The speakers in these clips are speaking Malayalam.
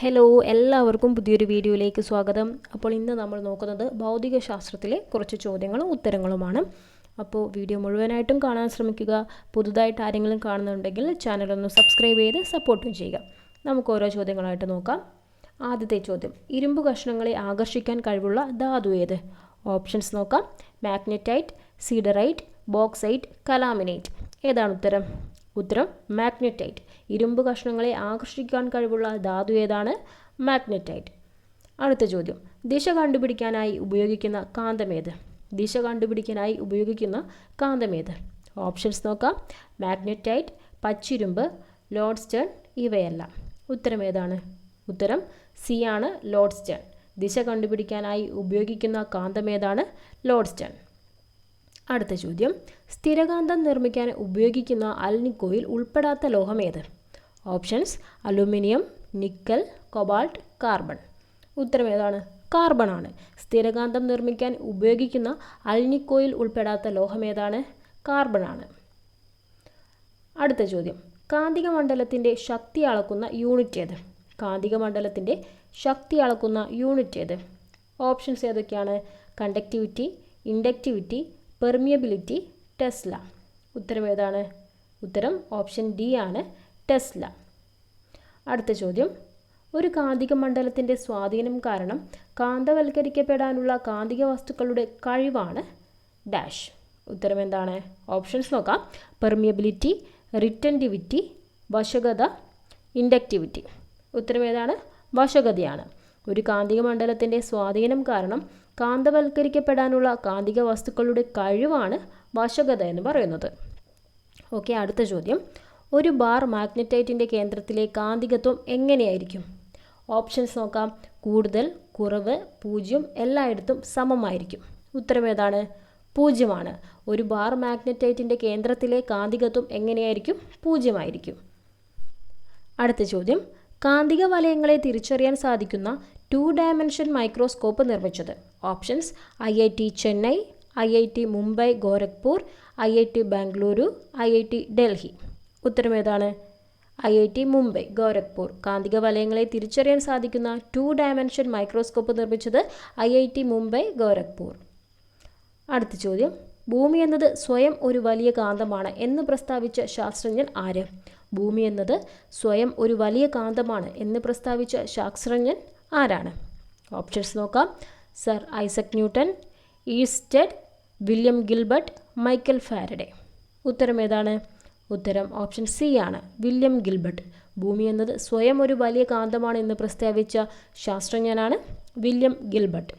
ഹലോ എല്ലാവർക്കും പുതിയൊരു വീഡിയോയിലേക്ക് സ്വാഗതം. അപ്പോൾ ഇന്ന് നമ്മൾ നോക്കുന്നത് ഭൗതിക ശാസ്ത്രത്തിലെ കുറച്ച് ചോദ്യങ്ങളും ഉത്തരങ്ങളുമാണ്. അപ്പോൾ വീഡിയോ മുഴുവനായിട്ടും കാണാൻ ശ്രമിക്കുക. പുതുതായിട്ട് ആരെങ്കിലും കാണുന്നുണ്ടെങ്കിൽ ചാനലൊന്ന് സബ്സ്ക്രൈബ് ചെയ്ത് സപ്പോർട്ടും ചെയ്യുക. നമുക്ക് ഓരോ ചോദ്യങ്ങളായിട്ട് നോക്കാം. ആദ്യത്തെ ചോദ്യം ഇരുമ്പ് കഷ്ണങ്ങളെ ആകർഷിക്കാൻ കഴിവുള്ള ധാതു ഏത്? ഓപ്ഷൻസ് നോക്കാം. മാഗ്നറ്റൈറ്റ് സീഡറൈറ്റ് ബോക്സൈറ്റ് കലാമിനേറ്റ് ഏതാണ് ഉത്തരം? ഉത്തരം മാഗ്നറ്റൈറ്റ്. ഇരുമ്പ് കഷ്ണങ്ങളെ ആകർഷിക്കാൻ കഴിവുള്ള ധാതു ഏതാണ്? മാഗ്നറ്റൈറ്റ്. അടുത്ത ചോദ്യം. ദിശ കണ്ടുപിടിക്കാനായി ഉപയോഗിക്കുന്ന കാന്തമേത് ദിശ കണ്ടുപിടിക്കാനായി ഉപയോഗിക്കുന്ന കാന്തമേത് ഓപ്ഷൻസ് നോക്കാം. മാഗ്നറ്റൈറ്റ് പച്ചിരുമ്പ് ലോഡ്സ്റ്റൺ ഇവയെല്ലാം. ഉത്തരം ഏതാണ്? ഉത്തരം സി ആണ് ലോഡ്സ്റ്റൺ. ദിശ കണ്ടുപിടിക്കാനായി ഉപയോഗിക്കുന്ന കാന്തമേതാണ് ലോഡ്സ്റ്റൺ. അടുത്ത ചോദ്യം. സ്ഥിരകാന്തം നിർമ്മിക്കാൻ ഉപയോഗിക്കുന്ന അൽനിക്കോയിൽ ഉൾപ്പെടാത്ത ലോഹം ഏത്? Options aluminium nickel cobalt carbon. ഉത്തരം ഏതാണ്? കാർബൺ ആണ്. സ്ഥിരകാന്തം നിർമ്മിക്കാൻ ഉപയോഗിക്കുന്ന അൽനിക്കോയിൽ ഉൾപ്പെടാത്ത ലോഹം ഏതാണ്? കാർബൺ ആണ്. അടുത്ത ചോദ്യം. കാന്തിക മണ്ഡലത്തിന്റെ ശക്തി അളക്കുന്ന യൂണിറ്റ് ഏത്? കാന്തിക മണ്ഡലത്തിന്റെ ശക്തി അളക്കുന്ന യൂണിറ്റ് ഏത്? ഓപ്ഷൻസ് ഏതൊക്കെയാണ്? കണ്ടക്ടിവിറ്റി ഇൻഡക്റ്റിവിറ്റി പെർമിയബിലിറ്റി ടെസ്ല ഉത്തരം ഏതാണ്? ഉത്തരം ഓപ്ഷൻ ഡി ആണ് ടെസ്ല അടുത്ത ചോദ്യം. ഒരു കാന്തിക മണ്ഡലത്തിന്റെ സ്വാധീനം കാരണം കാന്തവൽക്കരിക്കപ്പെടാനുള്ള കാന്തിക വസ്തുക്കളുടെ കഴിവാണ് ഡാഷ് ഉത്തരം എന്താണ്? ഓപ്ഷൻസ് നോക്കാം. പെർമിയബിലിറ്റി റിറ്റന്റിവിറ്റി വശകത ഇൻഡക്റ്റിവിറ്റി ഉത്തരം ഏതാണ്? വശകതയാണ് ഒരു കാന്തിക മണ്ഡലത്തിന്റെ സ്വാധീനം കാരണം കാന്തവൽക്കരിക്കപ്പെടാനുള്ള കാന്തിക വസ്തുക്കളുടെ കഴിവാണ് വശകത എന്ന് പറയുന്നത്. ഓക്കെ അടുത്ത ചോദ്യം. ഒരു ബാർ മാഗ്നറ്റൈറ്റിന്റെ കേന്ദ്രത്തിലെ കാന്തികത്വം എങ്ങനെയായിരിക്കും? ഓപ്ഷൻസ് നോക്കാം. കൂടുതൽ കുറവ് പൂജ്യം എല്ലായിടത്തും സമമായിരിക്കും. ഉത്തരം ഏതാണ്? പൂജ്യമാണ്. ഒരു ബാർ മാഗ്നറ്റൈറ്റിന്റെ കേന്ദ്രത്തിലെ കാന്തികത്വം എങ്ങനെയായിരിക്കും? പൂജ്യമായിരിക്കും. അടുത്ത ചോദ്യം. കാന്തിക വലയങ്ങളെ തിരിച്ചറിയാൻ സാധിക്കുന്ന ടു ഡയമെൻഷൻ മൈക്രോസ്കോപ്പ് നിർമ്മിച്ചത്. Options. I I T Chennai I I T Mumbai Gorakhpur I I T Bengaluru I I T Delhi. ഉത്തരം ഏതാണ്? I I T Mumbai Gorakhpur. കാന്തിക വലയങ്ങളെ തിരിച്ചറിയാൻ സാധിക്കുന്ന ടു ഡയമെൻഷൻ മൈക്രോസ്കോപ്പ് നിർമ്മിച്ചത് I I T Mumbai Gorakhpur. അടുത്ത ചോദ്യം. ഭൂമി എന്നത് സ്വയം ഒരു വലിയ കാന്തമാണ് എന്ന് പ്രസ്താവിച്ച ശാസ്ത്രജ്ഞൻ ആര്? ഭൂമി എന്നത് സ്വയം ഒരു വലിയ കാന്തമാണ് എന്ന് പ്രസ്താവിച്ച ശാസ്ത്രജ്ഞൻ ആരാണ്? ഓപ്ഷൻസ് നോക്കാം. Sir Isaac Newton Oersted William Gilbert Michael Faraday. ഉത്തരം ഏതാണ്? ഉത്തരം ഓപ്ഷൻ സി ആണ്. William Gilbert. ഭൂമി എന്നത് സ്വയം ഒരു വലിയ കാന്തമാണ് എന്ന് പ്രസ്താവിച്ച ശാസ്ത്രജ്ഞനാണ് വില്യം ഗിൽബർട്ട്.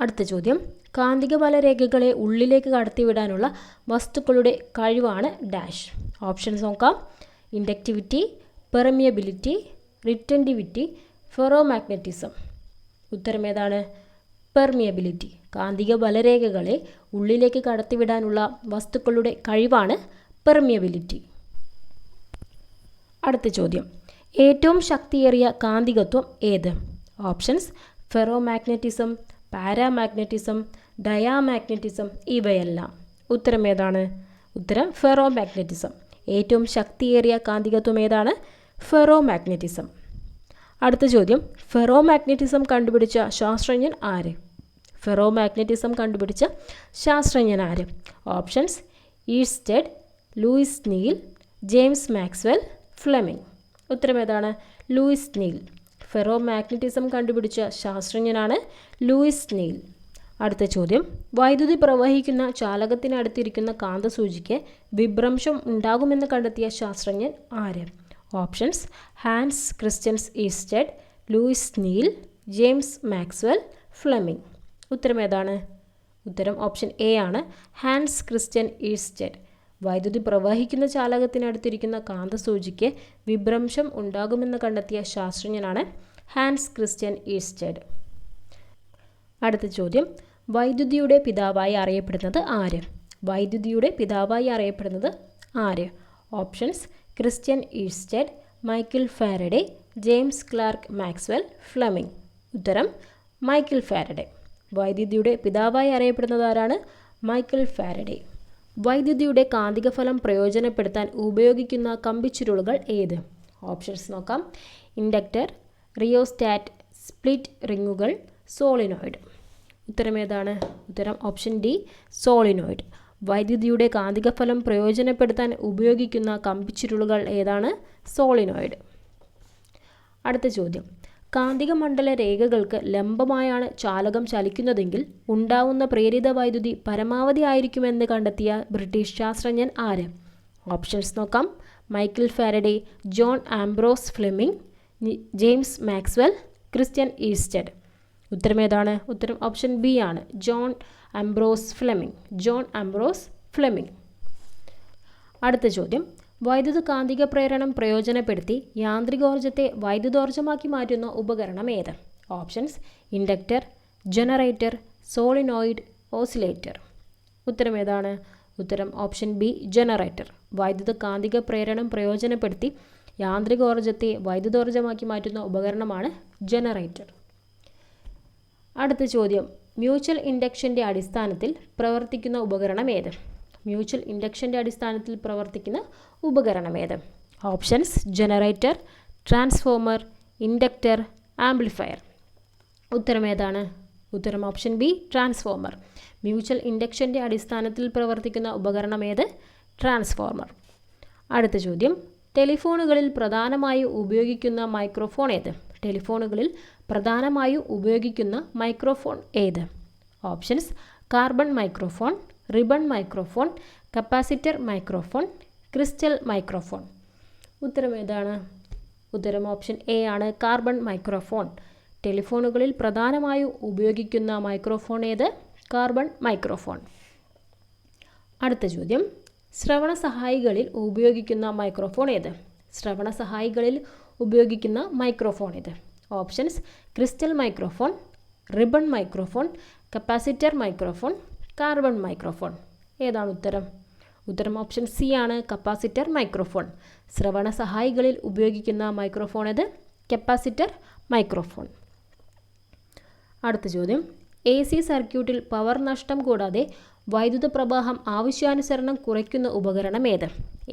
അടുത്ത ചോദ്യം. കാന്തിക ബലരേഖകളെ ഉള്ളിലേക്ക് കടത്തിവിടാനുള്ള വസ്തുക്കളുടെ കഴിവാണ് ഡാഷ്. ഓപ്ഷൻസ് നോക്കാം. Inductivity permeability retentivity ferromagnetism. ഉത്തരം ഏതാണ്? പെർമിയബിലിറ്റി കാന്തിക ബലരേഖകളെ ഉള്ളിലേക്ക് കടത്തിവിടാനുള്ള വസ്തുക്കളുടെ കഴിവാണ് പെർമിയബിലിറ്റി അടുത്ത ചോദ്യം. ഏറ്റവും ശക്തിയേറിയ കാന്തികത്വം ഏത്? ഓപ്ഷൻസ് ഫെറോമാഗ്നറ്റിസം പാരാമാഗ്നറ്റിസം ഡയാമാഗ്നറ്റിസം ഇവയെല്ലാം. ഉത്തരം ഏതാണ്? ഉത്തരം ഫെറോമാഗ്നറ്റിസം ഏറ്റവും ശക്തിയേറിയ കാന്തികത്വം ഏതാണ്? ഫെറോമാഗ്നറ്റിസം അടുത്ത ചോദ്യം. ഫെറോ മാഗ്നറ്റിസം കണ്ടുപിടിച്ച ശാസ്ത്രജ്ഞൻ ആര്? ഫെറോ മാഗ്നറ്റിസം കണ്ടുപിടിച്ച ശാസ്ത്രജ്ഞൻ ആര്? Options Oersted Louis Neel James Maxwell Fleming. ഉത്തരം ഏതാണ്? Luis Neil. ഫെറോ മാഗ്നറ്റിസം കണ്ടുപിടിച്ച ശാസ്ത്രജ്ഞനാണ് ലൂയിസ് നീൽ. അടുത്ത ചോദ്യം. വൈദ്യുതി പ്രവഹിക്കുന്ന ചാലകത്തിനടുത്തിരിക്കുന്ന കാന്തസൂചിക്ക് വിഭ്രംശം ഉണ്ടാകുമെന്ന് കണ്ടെത്തിയ ശാസ്ത്രജ്ഞൻ ആര്? Options Hans Christians Oersted Louis Neel James Maxwell Fleming ഉത്തരം ഏതാണ്? ഉത്തരം ഓപ്ഷൻ എ ആണ്. ഹാൻസ് ക്രിസ്ത്യൻ ഈസ്റ്റഡ് വൈദ്യുതി പ്രവഹിക്കുന്ന ചാലകത്തിനടുത്തിരിക്കുന്ന കാന്തസൂചിക്ക് വിഭ്രംശം ഉണ്ടാകുമെന്ന് കണ്ടെത്തിയ ശാസ്ത്രജ്ഞനാണ് ഹാൻസ് ക്രിസ്ത്യൻ ഈസ്റ്റഡ് അടുത്ത ചോദ്യം. വൈദ്യുതിയുടെ പിതാവായി അറിയപ്പെടുന്നത് ആര്? വൈദ്യുതിയുടെ പിതാവായി അറിയപ്പെടുന്നത് ആര്? Options Christian Oersted Michael Faraday James Clerk Maxwell Fleming. ഉത്തരം മൈക്കിൾ ഫാരഡെ. വൈദ്യുതിയുടെ പിതാവായി അറിയപ്പെടുന്നത് ആരാണ്? Michael Faraday. വൈദ്യുതിയുടെ കാന്തികഫലം പ്രയോജനപ്പെടുത്താൻ ഉപയോഗിക്കുന്ന കമ്പിച്ചുരുളുകൾ ഏത്? ഓപ്ഷൻസ് നോക്കാം. ഇൻഡക്ടർ റിയോസ്റ്റാറ്റ് സ്പ്ലിറ്റ് റിങ്ങുകൾ സോളിനോയിഡ്. ഉത്തരം ഏതാണ്? ഉത്തരം ഓപ്ഷൻ ഡി സോളിനോയിഡ്. വൈദ്യുതിയുടെ കാന്തികഫലം പ്രയോജനപ്പെടുത്താൻ ഉപയോഗിക്കുന്ന കമ്പിച്ചുരുളുകൾ ഏതാണ്? സോളിനോയിഡ്. അടുത്ത ചോദ്യം. കാന്തിക മണ്ഡല രേഖകൾക്ക് ലംബമായാണ് ചാലകം ചലിക്കുന്നതെങ്കിൽ ഉണ്ടാവുന്ന പ്രേരിത വൈദ്യുതി പരമാവധി ആയിരിക്കുമെന്ന് കണ്ടെത്തിയ ബ്രിട്ടീഷ് ശാസ്ത്രജ്ഞൻ ആര്? ഓപ്ഷൻസ് നോക്കാം. Michael Faraday John Ambrose Fleming James Maxwell Christian Oersted. ഉത്തരം ഏതാണ്? ഉത്തരം ഓപ്ഷൻ ബി ആണ്. John Ambrose Fleming John Ambrose Fleming. അടുത്ത ചോദ്യം. വൈദ്യുത കാന്തിക പ്രേരണം പ്രയോജനപ്പെടുത്തി യാന്ത്രികോർജത്തെ വൈദ്യുതോർജമാക്കി മാറ്റുന്ന ഉപകരണം ഏത്? Options inductor generator solenoid oscillator. ഉത്തരം ഏതാണ്? ഉത്തരം ഓപ്ഷൻ ബി ജനറേറ്റർ. വൈദ്യുത കാന്തിക പ്രേരണം പ്രയോജനപ്പെടുത്തി യാന്ത്രികോർജത്തെ വൈദ്യുതോർജമാക്കി മാറ്റുന്ന ഉപകരണമാണ് ജനറേറ്റർ. അടുത്ത ചോദ്യം. മ്യൂച്വൽ ഇൻഡക്ഷന്റെ അടിസ്ഥാനത്തിൽ പ്രവർത്തിക്കുന്ന ഉപകരണം ഏത്? മ്യൂച്വൽ ഇൻഡക്ഷന്റെ അടിസ്ഥാനത്തിൽ പ്രവർത്തിക്കുന്ന ഉപകരണം ഏത്? Options generator transformer inductor amplifier. ഉത്തരം ഏതാണ്? ഉത്തരം ഓപ്ഷൻ ബി ട്രാൻസ്ഫോമർ. മ്യൂച്വൽ ഇൻഡക്ഷന്റെ അടിസ്ഥാനത്തിൽ പ്രവർത്തിക്കുന്ന ഉപകരണം ഏത്? ട്രാൻസ്ഫോമർ. അടുത്ത ചോദ്യം ടെലിഫോണുകളിൽ പ്രധാനമായി ഉപയോഗിക്കുന്ന മൈക്രോഫോൺ ഏത്? ടെലിഫോണുകളിൽ പ്രധാനമായും ഉപയോഗിക്കുന്ന മൈക്രോഫോൺ ഏത്? Options carbon microphone ribbon microphone capacitor microphone crystal microphone. ഉത്തരം ഏതാണ്? ഉത്തരം ഓപ്ഷൻ എ ആണ് കാർബൺ മൈക്രോഫോൺ. ടെലിഫോണുകളിൽ പ്രധാനമായും ഉപയോഗിക്കുന്ന മൈക്രോഫോൺ ഏത്? Carbon microphone. അടുത്ത ചോദ്യം ശ്രവണ സഹായികളിൽ ഉപയോഗിക്കുന്ന മൈക്രോഫോൺ ഏത്? ശ്രവണ സഹായികളിൽ ഉപയോഗിക്കുന്ന മൈക്രോഫോൺ ഇത്. Options crystal microphone ribbon microphone capacitor microphone carbon microphone ഏതാണ് ഉത്തരം? ഉത്തരം ഓപ്ഷൻ സി ആണ് കപ്പാസിറ്റർ മൈക്രോഫോൺ ശ്രവണ സഹായികളിൽ ഉപയോഗിക്കുന്ന മൈക്രോഫോൺ ഇത് കപ്പാസിറ്റർ മൈക്രോഫോൺ അടുത്ത ചോദ്യം. എ സി സർക്യൂട്ടിൽ പവർ നഷ്ടം കൂടാതെ വൈദ്യുത പ്രവാഹം ആവശ്യാനുസരണം കുറയ്ക്കുന്ന ഉപകരണം ഏത്?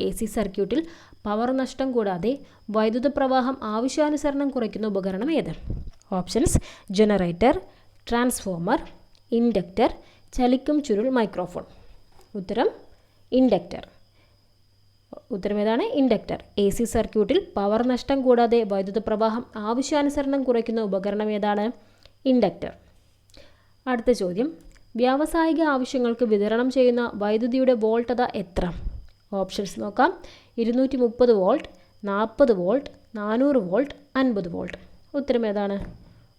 എ സി സർക്യൂട്ടിൽ പവർ നഷ്ടം കൂടാതെ വൈദ്യുത പ്രവാഹം ആവശ്യാനുസരണം കുറയ്ക്കുന്ന ഉപകരണം ഏത്? ഓപ്ഷൻസ് ജനറേറ്റർ ട്രാൻസ്ഫോമർ ഇൻഡക്റ്റർ ചലിക്കും ചുരുൾ മൈക്രോഫോൺ. ഉത്തരം ഇൻഡക്റ്റർ ഉത്തരം ഏതാണ്? ഇൻഡക്റ്റർ എ സി സർക്യൂട്ടിൽ പവർ നഷ്ടം കൂടാതെ വൈദ്യുത പ്രവാഹം ആവശ്യാനുസരണം കുറയ്ക്കുന്ന ഉപകരണം ഏതാണ്? ഇൻഡക്റ്റർ അടുത്ത ചോദ്യം. വ്യാവസായിക ആവശ്യങ്ങൾക്ക് വിതരണം ചെയ്യുന്ന വൈദ്യുതിയുടെ വോൾട്ടത എത്ര? ഓപ്ഷൻസ് നോക്കാം. ഇരുന്നൂറ്റി മുപ്പത് വോൾട്ട് നാൽപ്പത് വോൾട്ട് നാനൂറ് വോൾട്ട് അൻപത് വോൾട്ട്. ഉത്തരം ഏതാണ്?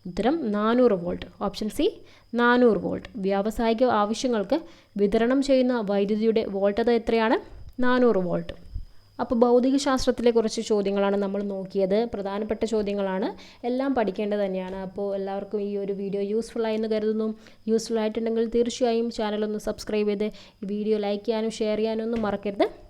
ഉത്തരം നാനൂറ് വോൾട്ട്. ഓപ്ഷൻ സി നാനൂറ് വോൾട്ട്. വ്യാവസായിക ആവശ്യങ്ങൾക്ക് വിതരണം ചെയ്യുന്ന വൈദ്യുതിയുടെ വോൾട്ടത എത്രയാണ്? നാനൂറ് വോൾട്ട്. അപ്പോൾ ഭൗതികശാസ്ത്രത്തിലെ കുറച്ച് ചോദ്യങ്ങളാണ് നമ്മൾ നോക്കിയത്. പ്രധാനപ്പെട്ട ചോദ്യങ്ങളാണ്. എല്ലാം പഠിക്കേണ്ടത് തന്നെയാണ്. അപ്പോൾ എല്ലാവർക്കും ഈ ഒരു വീഡിയോ യൂസ്ഫുൾ ആയെന്ന് കരുതുന്നു. യൂസ്ഫുൾ ആയിട്ടുണ്ടെങ്കിൽ തീർച്ചയായും ചാനലൊന്ന് സബ്സ്ക്രൈബ് ചെയ്ത് വീഡിയോ ലൈക്ക് ചെയ്യാനും ഷെയർ ചെയ്യാനും ഒന്നും മറക്കരുത്.